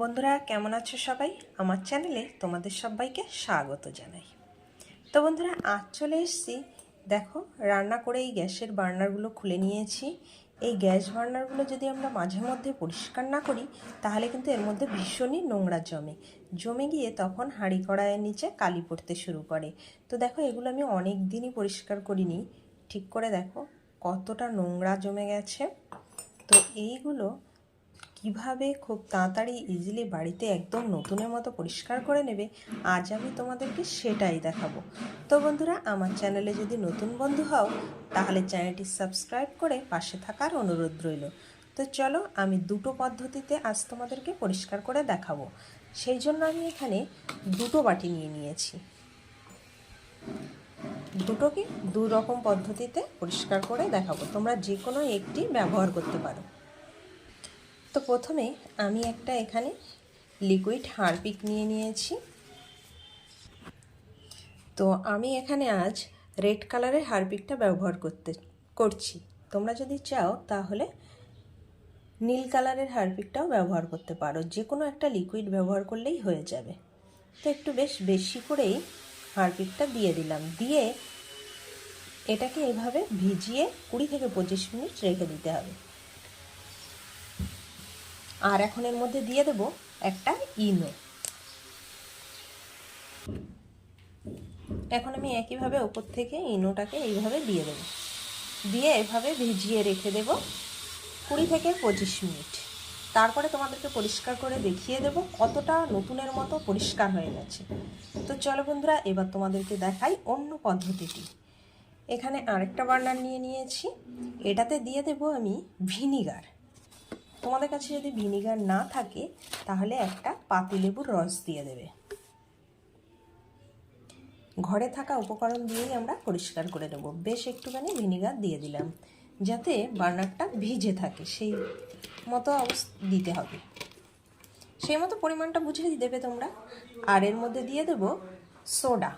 বন্ধুরা, কেমন আছো সবাই? আমার চ্যানেলে তোমাদের সবাইকে স্বাগত জানাই। তো বন্ধুরা, আজ চলে এসেছি। দেখো, রান্না করে এই গ্যাসের বার্নারগুলো খুলে নিয়েছি। এই গ্যাস বার্নারগুলো যদি আমরা মাঝে মধ্যে পরিষ্কার না করি, তাহলে কিন্তু এর মধ্যে ভীষণই নোংরা জমে। জমে গিয়ে তখন হাঁড়ি কড়াইয়ের নিচে কালি পড়তে শুরু করে। তো দেখো, এগুলো আমি অনেক দিনই পরিষ্কার করিনি। ঠিক করে দেখো, কতটা নোংরা জমে গেছে। তো এইগুলো কীভাবে খুব তাড়াতাড়ি ইজিলি বাড়িতে একদম নতুনের মতো পরিষ্কার করে নেবে, আজ আমি তোমাদেরকে সেটাই দেখাবো। তো বন্ধুরা, আমার চ্যানেলে যদি নতুন বন্ধু হও, তাহলে চ্যানেলটি সাবস্ক্রাইব করে পাশে থাকার অনুরোধ রইল। তো চলো, আমি দুটো পদ্ধতিতে আজ তোমাদেরকে পরিষ্কার করে দেখাবো। সেই জন্য আমি এখানে দুটো বাটি নিয়ে নিয়েছি। দুটোকে দু রকম পদ্ধতিতে পরিষ্কার করে দেখাবো। তোমরা যে কোনো একটি ব্যবহার করতে পারো। তো প্রথমে আমি একটা এখানে লিকুইড হারপিক নিয়ে নিয়েছি। তো আমি এখানে আজ রেড কালারের হারপিকটা ব্যবহার করতে, করছি। তোমরা যদি চাও তাহলে নীল কালারের হারপিকটাও ব্যবহার করতে পারো। যে কোনো একটা লিকুইড ব্যবহার করলেই হয়ে যাবে। তো একটু বেশ বেশি করেই হারপিকটা দিয়ে দিলাম। দিয়ে এটাকে এভাবে ভিজিয়ে কুড়ি থেকে পঁচিশ মিনিট রেখে দিতে হবে। আর এখন এর মধ্যে দিয়ে দেব একটা ইনো। এখন আমি একইভাবে ওপর থেকে ইনোটাকে এইভাবে দিয়ে দেব। দিয়ে এভাবে ভিজিয়ে রেখে দেব কুড়ি থেকে পঁচিশ মিনিট। তারপরে তোমাদেরকে পরিষ্কার করে দেখিয়ে দেব কতটা নতুনের মতো পরিষ্কার হয়ে গেছে। তো চলো বন্ধুরা, এবার তোমাদেরকে দেখাই অন্য পদ্ধতিটি। এখানে আরেকটা বার্নার নিয়ে নিয়েছি। এটাতে দিয়ে দেব আমি ভিনিগার। তোমাদের কাছে যদি ভিনিগার না থাকে, তাহলে একটা পাতিলেবুর রস দিয়ে দেবে। ঘরে থাকা উপকরণ দিয়েই আমরা পরিষ্কার করে নেব। বেশ একটুখানি ভিনিগার দিয়ে দিলাম, যাতে বার্নারটা ভিজে থাকে। সেই মতো দিতে হবে। সেই মতো পরিমাণটা বুঝে দেবে তোমরা। আর এর মধ্যে দিয়ে দেব সোডা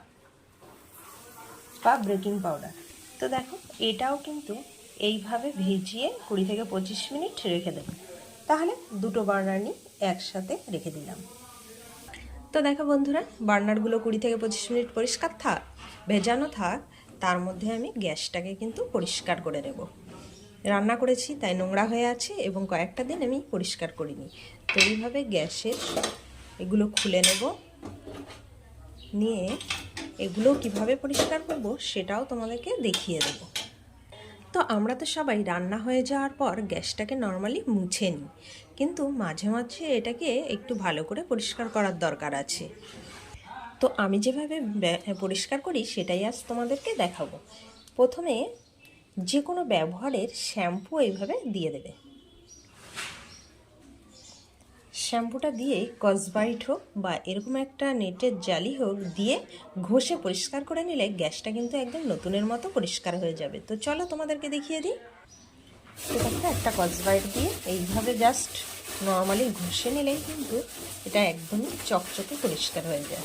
বা বেকিং পাউডার। তো দেখো, এটাও কিন্তু এইভাবে ভিজিয়ে কুড়ি থেকে পঁচিশ মিনিট রেখে দেবো। তাহলে দুটো বার্নারনি একসাথে রেখে দিলাম। তো দেখো বন্ধুরা, বার্নারগুলো কুড়ি থেকে পঁচিশ মিনিট পরিষ্কার থাক, ভেজানো থাক, তার মধ্যে আমি গ্যাসটাকে কিন্তু পরিষ্কার করে নেব। রান্না করেছি, তাই নোংরা হয়ে আছে এবং কয়েকটা দিন আমি পরিষ্কার করিনি। তো এইভাবে গ্যাসের এগুলো খুলে নেব। নিয়ে এগুলো কীভাবে পরিষ্কার করব সেটাও তোমাদেরকে দেখিয়ে দেবো। তো আমরা তো সবাই রান্না হয়ে যাওয়ার পর গ্যাসটাকে নর্মালি মুছে নিই। কিন্তু মাঝে মাঝে এটাকে একটু ভালো করে পরিষ্কার করার দরকার আছে। তো আমি যেভাবে পরিষ্কার করি সেটাই আজ তোমাদেরকে দেখাবো। প্রথমে যে কোনো ব্যবহারের শ্যাম্পু এইভাবে দিয়ে দেবে। শ্যাম্পুটা দিয়ে কসবাইট হোক বা এরকম একটা নেটের জালি হোক দিয়ে ঘষে পরিষ্কার করে নিলে গ্যাসটা কিন্তু একদম নতুনের মতো পরিষ্কার হয়ে যাবে। তো চলো তোমাদেরকে দেখিয়ে দিই। এটা একটা কসবাইট দিয়ে এইভাবে জাস্ট নর্মালি ঘষে নিলেই কিন্তু এটা একদমই চকচকে পরিষ্কার হয়ে যায়।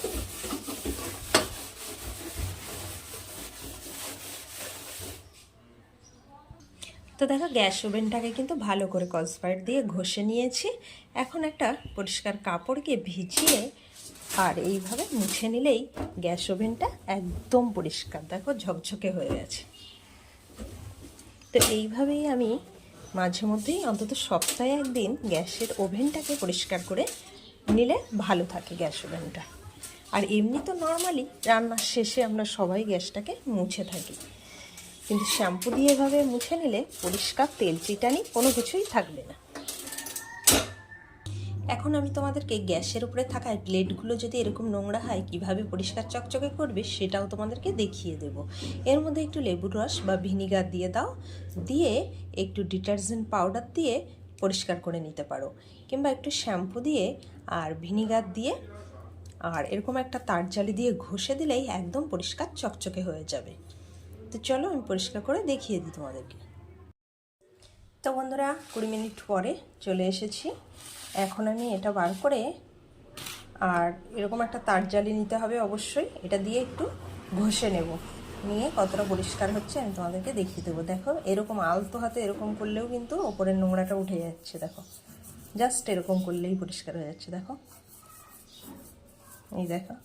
তো দেখো, গ্যাস ওভেনটাকে কিন্তু ভালো করে কসবাইট দিয়ে ঘষে নিয়েছি। এখন একটা পরিষ্কার কাপড়কে ভিজিয়ে আর এইভাবে মুছে নিলেই গ্যাস ওভেনটা একদম পরিষ্কার। দেখো, ঝকঝকে হয়ে গেছে। তো এইভাবেই আমি মাঝে মধ্যেই অন্তত সপ্তাহে একদিন গ্যাসের ওভেনটাকে পরিষ্কার করে নিলে ভালো থাকে গ্যাস ওভেনটা। আর এমনি তো নর্মালি রান্নার শেষে আমরা সবাই গ্যাসটাকে মুছে থাকি। কিন্তু শ্যাম্পু দিয়ে এভাবে মুছে নিলে পরিষ্কার তেল চিটানি কোনো কিছুই থাকবে না। এখন আমি তোমাদেরকে গ্যাসের উপরে থাকা প্লেটগুলো যদি এরকম নোংরা হয়, কীভাবে পরিষ্কার চকচকে করবে সেটাও তোমাদেরকে দেখিয়ে দেব। এর মধ্যে একটু লেবুর রস বা ভিনিগার দিয়ে দাও, দিয়ে একটু ডিটারজেন্ট পাউডার দিয়ে পরিষ্কার করে নিতে পারো। কিংবা একটু শ্যাম্পু দিয়ে আর ভিনিগার দিয়ে আর এরকম একটা তার জালি দিয়ে ঘষে দিলেই একদম পরিষ্কার চকচকে হয়ে যাবে। তো চলো আমি পরিষ্কার করে দেখিয়ে দিই তোমাদেরকে। তো বন্ধুরা, কুড়ি মিনিট পরে চলে এসেছি। এখন আমি এটা বার করে আর এরকম একটা তার জালি নিতে হবে অবশ্যই। এটা দিয়ে একটু ঘষে নেব। নিয়ে কতটা পরিষ্কার হচ্ছে আমি তোমাদেরকে দেখিয়ে দেবো। দেখো, এরকম আলতো হাতে এরকম করলেও কিন্তু ওপরের নোংরাটা উঠে যাচ্ছে, দেখো। জাস্ট এরকম করলেই পরিষ্কার হয়ে যাচ্ছে, দেখো। এই দেখো।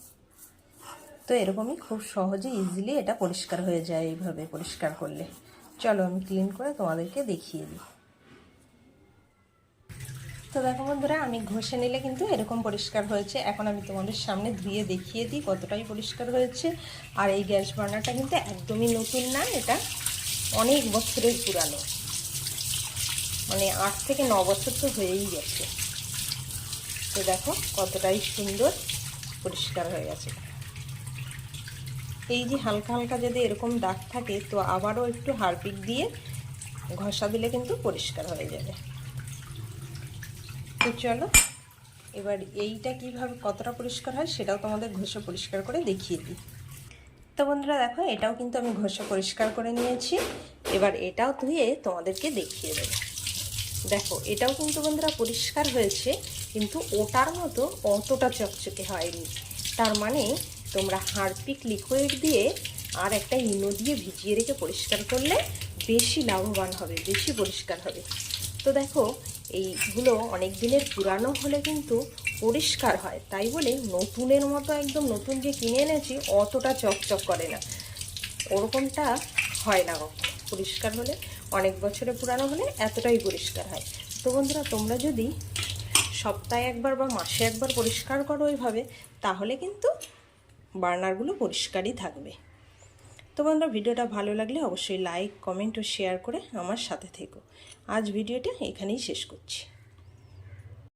তো এরকমই খুব সহজে ইজিলি এটা পরিষ্কার হয়ে যায় এইভাবে পরিষ্কার করলে। চলো আমি ক্লিন করে তোমাদেরকে দেখিয়ে দিই। তো দেখো বন্ধুরা, আমি ঘষে নিলে কিন্তু এরকম পরিষ্কার হয়েছে। এখন আমি তোমাদের সামনে ধুয়ে দেখিয়ে দিই কতটাই পরিষ্কার হয়েছে। আর এই গ্যাস বার্নারটা কিন্তু একদমই নতুন না, এটা অনেক বছরের পুরানো। মানে আট থেকে ন বছর তো হয়েই গেছে। তো দেখো কতটাই সুন্দর পরিষ্কার হয়ে গেছে। এই যে হালকা হালকা যদি এরকম দাগ থাকে, তো আবারও একটু হারপিক দিয়ে ঘষা দিলে কিন্তু পরিষ্কার হয়ে যাবে। তো চলো, এবার এইটা কীভাবে কতটা পরিষ্কার হয় সেটাও তোমাদের ঘষে পরিষ্কার করে দেখিয়ে দিই। তো বন্ধুরা দেখো, এটাও কিন্তু আমি ঘষে পরিষ্কার করে নিয়েছি। এবার এটাও ধুয়ে তোমাদেরকে দেখিয়ে দেবো। দেখো, এটাও কিন্তু বন্ধুরা পরিষ্কার হয়েছে, কিন্তু ওটার মতো অতটা চকচকে হয়নি। তার মানে তোমরা হারপিক লিকুইড দিয়ে আর একটা ইনো দিয়ে ভিজিয়ে রেখে পরিষ্কার করলে বেশি লাভবান হবে, বেশি পরিষ্কার হবে। তো দেখো, এইগুলো অনেক দিনের পুরানো হলে কিন্তু পরিষ্কার হয়। তাই বলে নতুনের মতো একদম নতুন যে কিনে এনেছি, অতটা চকচক করে না। ওরকমটা হয় না পরিষ্কার হলে, অনেক বছরে পুরানো হলে এতটাই পরিষ্কার হয়। তো বন্ধুরা, তোমরা যদি সপ্তাহে একবার বা মাসে একবার পরিষ্কার করো ওইভাবে, তাহলে কিন্তু বার্নারগুলো পরিষ্কারই থাকবে। তো বন্ধুরা, ভিডিওটা ভালো লাগলে অবশ্যই লাইক কমেন্ট ও শেয়ার করে আমার সাথে থেকো। আজ ভিডিওটা এখানেই শেষ করছি।